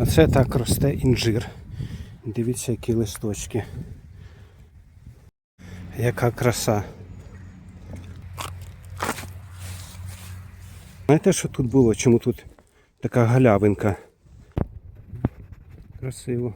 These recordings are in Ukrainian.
А це так росте інжир. Дивіться, які листочки. Яка краса. Знаєте, що тут було? Чому тут така галявинка? Красиво.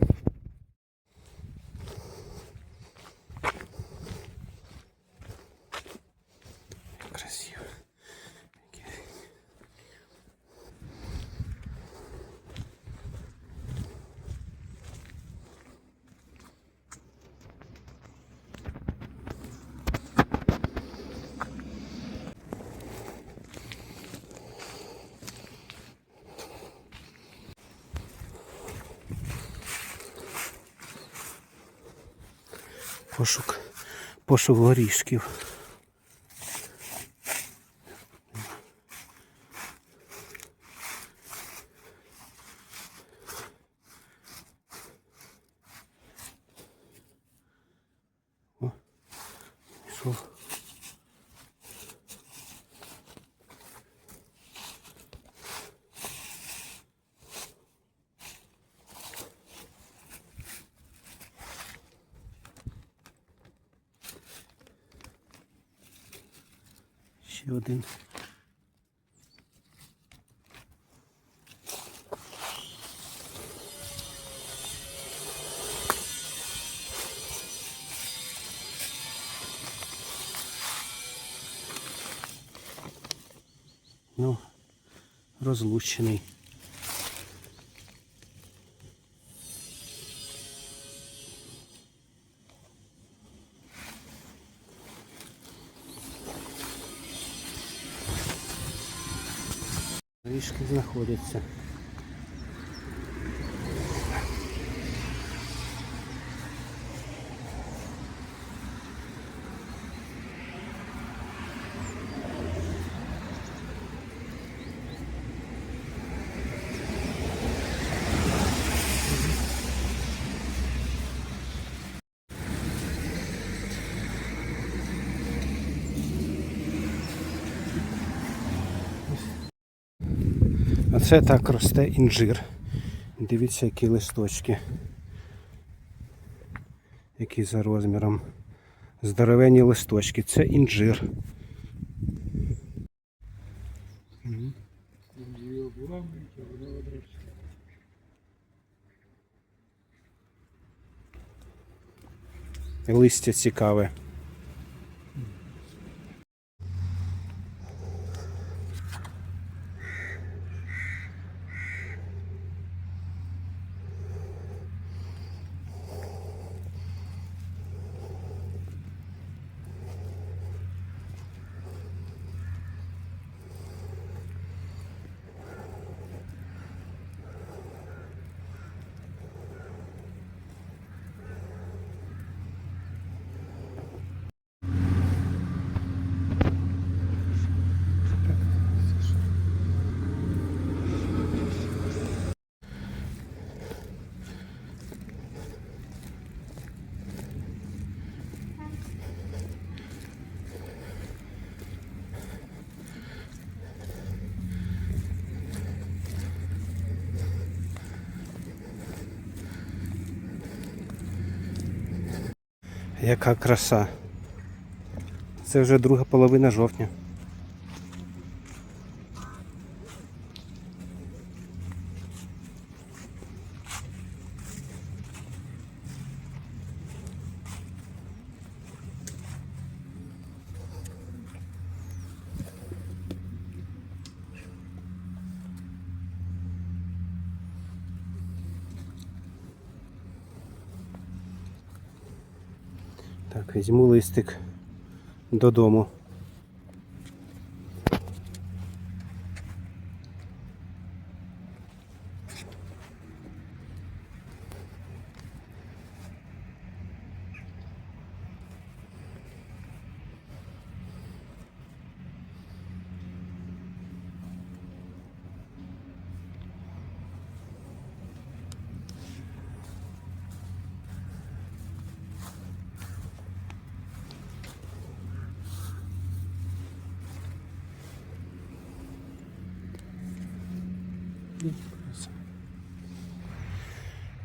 Пошук, пошук горішків. О. Ще один. Ну, розлучений. Ріжки знаходяться. А це так росте інжир. Дивіться, які листочки. Які за розміром. Здоровенні листочки. Це інжир. Листя цікаве. Яка краса. Це вже друга половина жовтня. Так, візьму листик додому.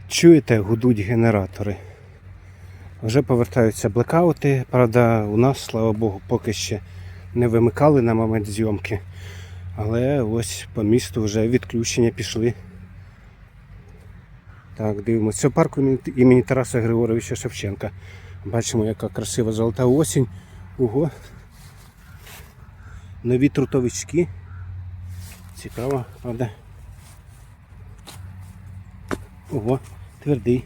Чуєте, гудуть генератори. Вже повертаються блекаути, правда, у нас, слава Богу, поки ще не вимикали на момент зйомки, але ось по місту вже відключення пішли. Так, дивимося. Це парк імені Тараса Григоровича Шевченка. Бачимо, яка красива золота осінь. Ого. Нові трутовички. Цікаво, правда? Ого, твердий.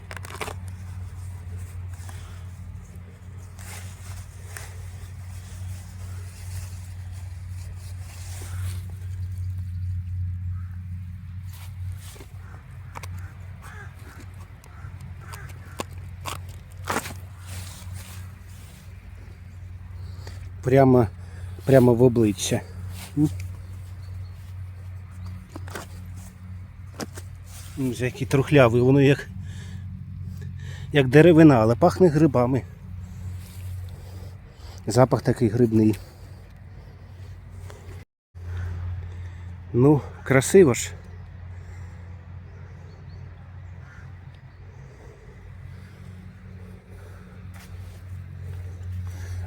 Прямо, прямо в обличчя. Вже який трухлявий, воно як, як деревина, але пахне грибами. Запах такий грибний. Ну, красиво ж.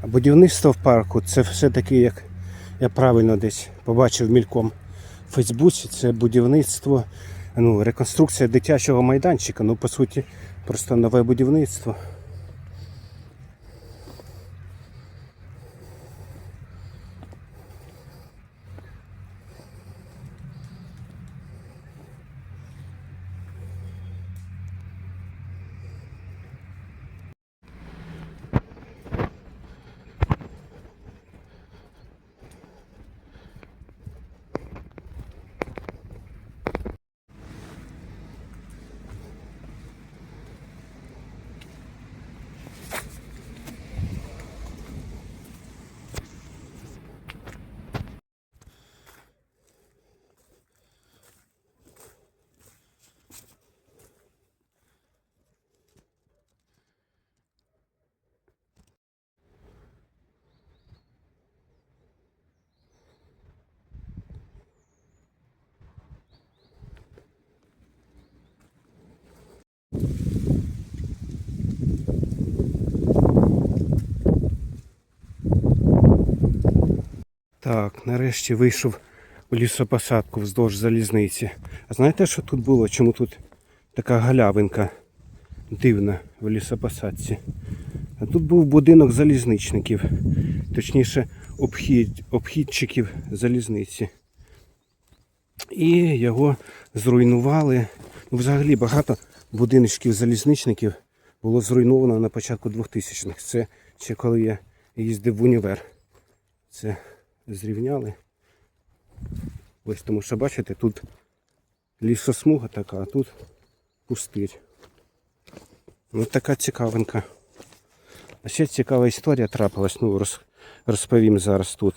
А будівництво в парку це все-таки, як я правильно десь побачив мільком в Фейсбуці, це будівництво, ну, реконструкція дитячого майданчика. Ну, по суті, просто нове будівництво. Так, нарешті вийшов у лісопосадку вздовж залізниці. А знаєте, що тут було? Чому тут така галявинка дивна в лісопосадці? А тут був будинок залізничників, точніше обхід, обхідчиків залізниці. І його зруйнували. Ну, взагалі багато будиночків залізничників було зруйновано на початку 2000-х. Це ще коли я їздив в універ. Це зрівняли. Ось тому що бачите, тут лісосмуга така, а тут пустир. Ось така цікавинка. А ще цікава історія трапилась, ну роз, розповім зараз тут.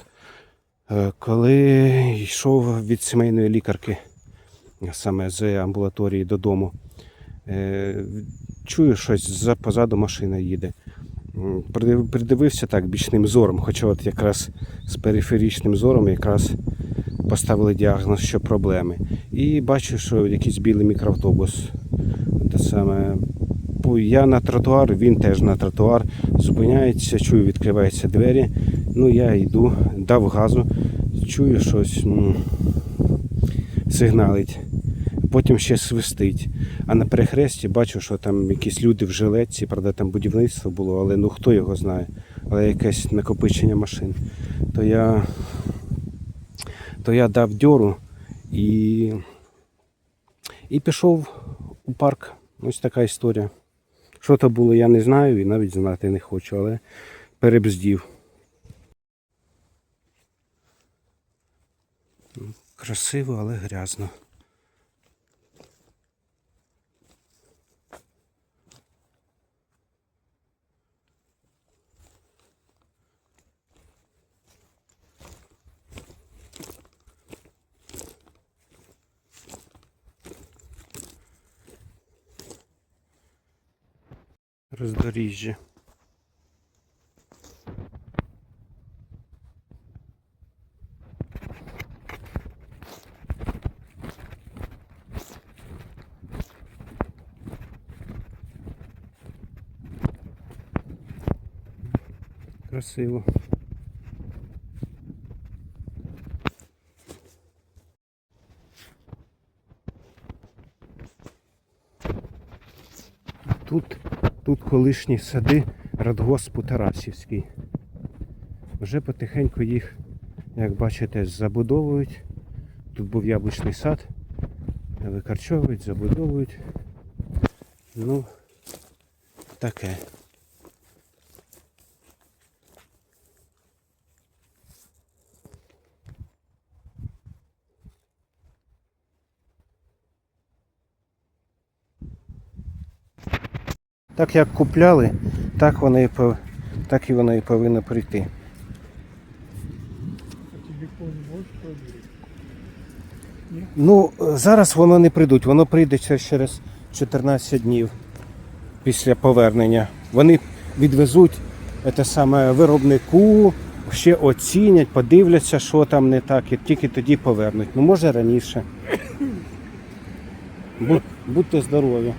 Е, Коли йшов від сімейної лікарки, саме з амбулаторії додому, е, чую щось позаду машина їде. Придивився так бічним зором, хоча от якраз з периферічним зором якраз поставили діагноз, що проблеми. І бачу, що якийсь білий мікроавтобус. Те саме. Я на тротуар, він теж на тротуар. Зупиняється, чую, відкриваються двері. Ну я йду, дав газу, чую щось м, сигналить. Потім ще свистить. А на перехресті бачу, що там якісь люди в жилетці, правда, там будівництво було, але ну хто його знає. Але якесь накопичення машин. То я, то я дав дьору і, і пішов у парк. Ось така історія. Що то було, я не знаю і навіть знати не хочу, але перебздів. Красиво, але грязно. роздоріжжя. Красиво. Тут тут колишні сади радгоспу Тарасівський. Вже потихеньку їх, як бачите, забудовують. Тут був яблучний сад. Викарчовують, забудовують. Ну, таке. Так як купляли, так воно і, так і воно і повинно прийти. Ну, зараз воно не прийдуть, воно прийде через 14 днів після повернення. Вони відвезуть те саме виробнику, ще оцінять, подивляться, що там не так, і тільки тоді повернуть. Ну, може раніше. Будь- Будьте здорові.